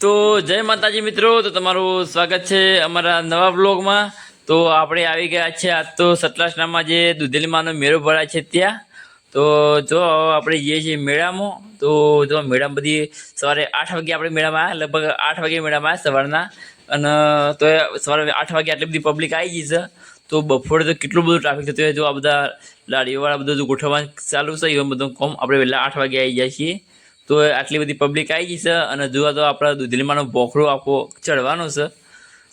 તો જય માતાજી મિત્રો, તો તમારું સ્વાગત છે અમારા નવા બ્લોગમાં તો આપણે આવી ગયા છે આજ તો સતલાસનામાં જે દુધેલીમાંનો મેળો ભરાય છે ત્યાં. તો જો આપણે જઈએ છીએ મેળામાં. તો જો મેળામાં બધી સવારે આઠ વાગે આપણે મેળામાં આવ્યા, લગભગ આઠ વાગે મેળામાં આવ્યા સવારના. અને તો સવારે આઠ વાગે આટલી બધી પબ્લિક આવી ગઈ છે. તો બપોરે તો કેટલું બધું ટ્રાફિક થતું હોય, જો આ બધા લારીઓવાળા બધું ગોઠવવાનું ચાલુ છે, એવું બધું કોમ આપણે વહેલા આઠ વાગે આવી જાય છીએ. તો આટલી બધી પબ્લિક આવી ગઈ છે અને જોવા તો આપણા દુધલીમાંનો બોખરો આખો ચડવાનો છે.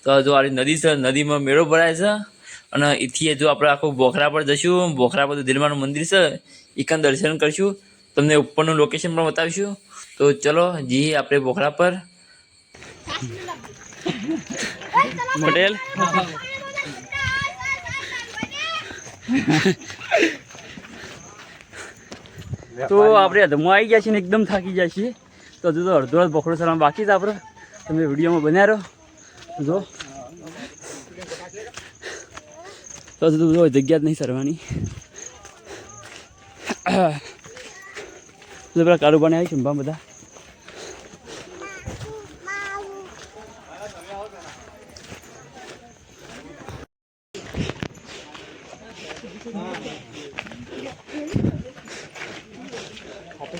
તો જો આ નદી છે નદીમાં મેળો ભરાય છે અને એથી જો આપણે આખું બોખરા પર જશું બોખરા પર દુધલીમાનું મંદિર છે એકાન દર્શન કરશું તમને ઉપરનું લોકેશન પણ બતાવીશું. તો ચલો જઈએ આપણે બોખરા પર. પટેલ? તો આપણે અધમો આવી ગયા છીએ ને એકદમ થાકી જાય છીએ. તો હજુ તો અડધો જ બખડો સલામ બાકી જ આપણે. તમે વિડીયોમાં બન્યા રહો. જો. તો હજુ તો જગ્યા જ નહીં સરવાની. તો પેલા કારોબાને આવી સંભા બધા. તો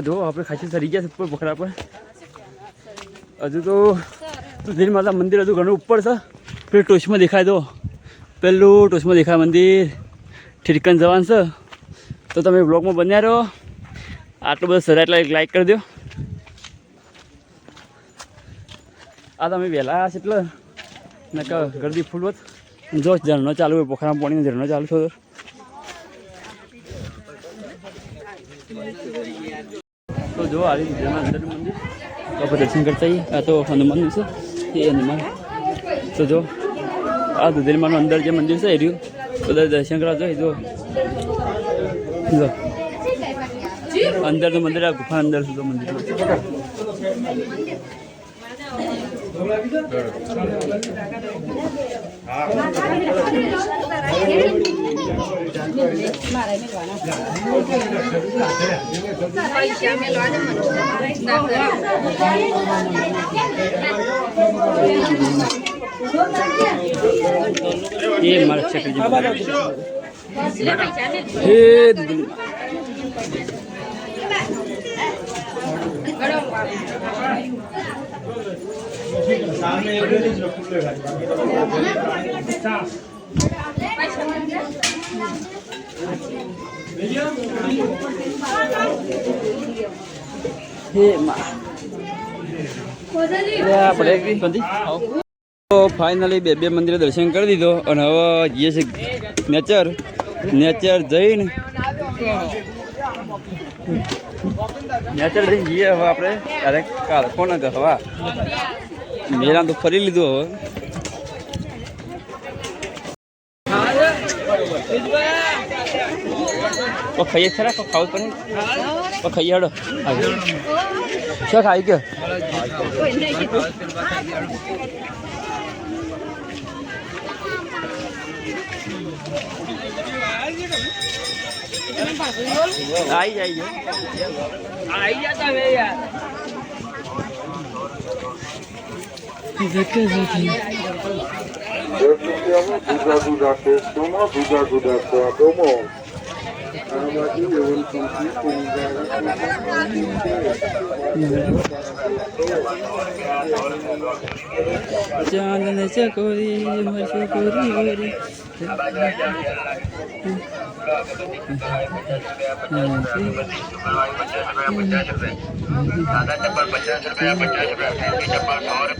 જો, આપણે ખાસી સરી ગયા છે ઉપર બખરા પર. હજુ તો સુધીર માતા મંદિર હજુ ઘણું ઉપર છે. પેલું ટોચમાં દેખાય તો. પેલું ટોચમાં દેખાય મંદિર. ઠીરકન જવાનું છે. તો તમે બ્લોગમાં બન્યા રહો. આટલો બધો સર એટલે લાઈક કરી દો આ તમે વહેલા છે એટલે. નકર ગરદી ફૂલ હોત. જો ઝરણો ચાલુ હોય, પોખરામાં પાણીનો ઝરણો ચાલુ થયો તો. જો, આ રીતે જેમાં મંદિર. આપણે દર્શન કરતા આ તો હનુમાન છે. એ હનુમાન. તો જો, આ દુધેલમાનું અંદર જે મંદિર છે એ રહ્યું. બધા દર્શન કરવા જોઈએ જો. અંદર અંદરનું મંદિર આ ગુફા અંદર સુધી મંદિર. એ મારા ક્ષેત્રજી હે દુધેલી હે મા આપણે તો ફાઇનલી બે બે મંદિરે દર્શન કરી દીધો અને હવે જઈએ છીએ નેચર નેચર જઈને. નેચર જઈને જઈએ હવે આપણે. ત્યારે કાલ કોણ હવા? મેરા તો ફરી લીધું હવે. ખાઈએ ખરા ખાવું પડે ખાઈએ હડો. શું ખાઈ ગયો? आई जाइए आई जाता है यार देखे देखे Durga Durga Krishna Durga Durga स्वागम Amadi Level Complete ચાંદન ચકોરી મરશું કોરી ગોરી દાદા ચપ્પલ પચાસ રૂપિયા પચાસ રૂપિયા ચપ્પલ સો રૂપિયા.